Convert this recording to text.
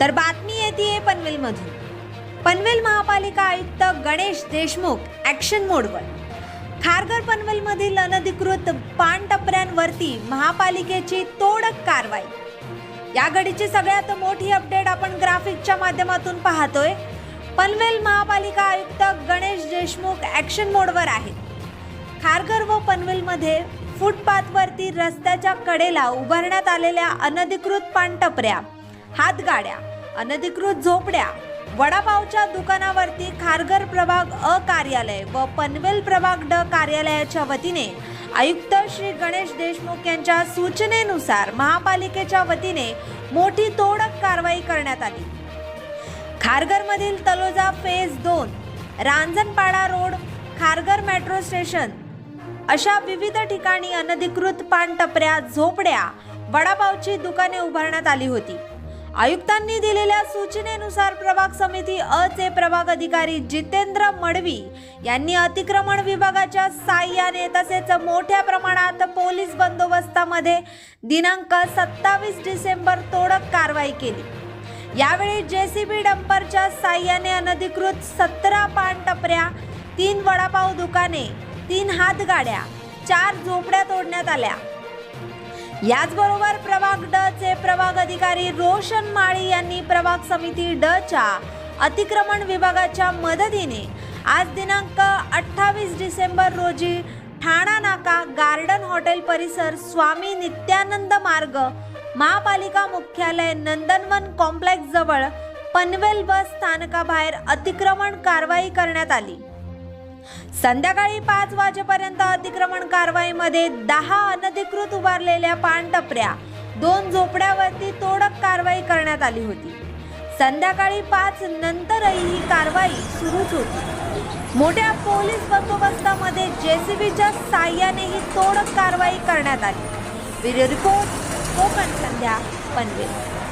तर बातमी येते पनवेलमधून. पनवेल महापालिका आयुक्त गणेश देशमुख ॲक्शन मोडवर खारघर पनवेलमधील अनधिकृत पानटपऱ्यांवरती महापालिकेची तोडक कारवाई. या घडीची सगळ्यात मोठी अपडेट आपण ग्राफिकच्या माध्यमातून पाहतोय. पनवेल महापालिका आयुक्त गणेश देशमुख ॲक्शन मोडवर आहेत. खारघर व पनवेलमध्ये फुटपाथवरती रस्त्याच्या कडेला उभारण्यात आलेल्या अनधिकृत पानटपऱ्या हातगाड्या अनधिकृत झोपड्या वडापावच्या दुकानावरती खारघर प्रभाग अ कार्यालय व पनवेल प्रभाग ड कार्यालयाच्या वतीने आयुक्त श्री गणेश देशमुख यांच्या सूचनेनुसार महापालिकेच्या वतीने मोठी तोडक कारवाई करण्यात आली. खारघरमधील तलोजा फेज दोन Ranjanpada road Kharghar metro station. अशा विविध ठिकाणी अनधिकृत पानटपऱ्या झोपड्या वडापावची दुकाने उभारण्यात आली होती. आयुक्तांनी दिलेल्या सूचनेनुसार प्रभाग समिती अ चे प्रभाग अधिकारी जितेंद्र मडवी यांनी अतिक्रमण विभागाच्या साह्याने तसेच मोठ्या प्रमाणात पोलीस बंदोबस्तामध्ये दिनांक सत्तावीस डिसेंबर तोडक कारवाई केली. यावेळी जेसीबी डंपरच्या साह्याने अनधिकृत सतरा पान टपऱ्या तीन वडापाव दुकाने तीन हातगाड्या चार झोपड्या तोडण्यात आल्या. याचबरोबर प्रभाग ड चे प्रभाग अधिकारी रोशन माळी यांनी प्रभाग समिती ड च्या अतिक्रमण विभागाच्या मदतीने आज दिनांक अठ्ठावीस डिसेंबर रोजी ठाणा नाका गार्डन हॉटेल परिसर स्वामी नित्यानंद मार्ग महापालिका मुख्यालय नंदनवन कॉम्प्लेक्स जवळ पनवेल बस स्थानकाबाहेर अतिक्रमण कारवाई करण्यात आली. संध्याकाळी पाच वाजेपर्यंत अतिक्रमण कारवाईमध्ये दहा अनधिकृत उभारलेल्या पानटपऱ्या दोन झोपड्यावरती तोडक कारवाई करण्यात आली होती. संध्याकाळी पाच नंतरही ही कारवाई सुरूच होती. मोठ्या पोलीस बंदोबस्तामध्ये जेसीबीच्या साह्याने ही तोडक कारवाई करण्यात आली. रिपोर्ट हो कोकण संध्या पनवेल.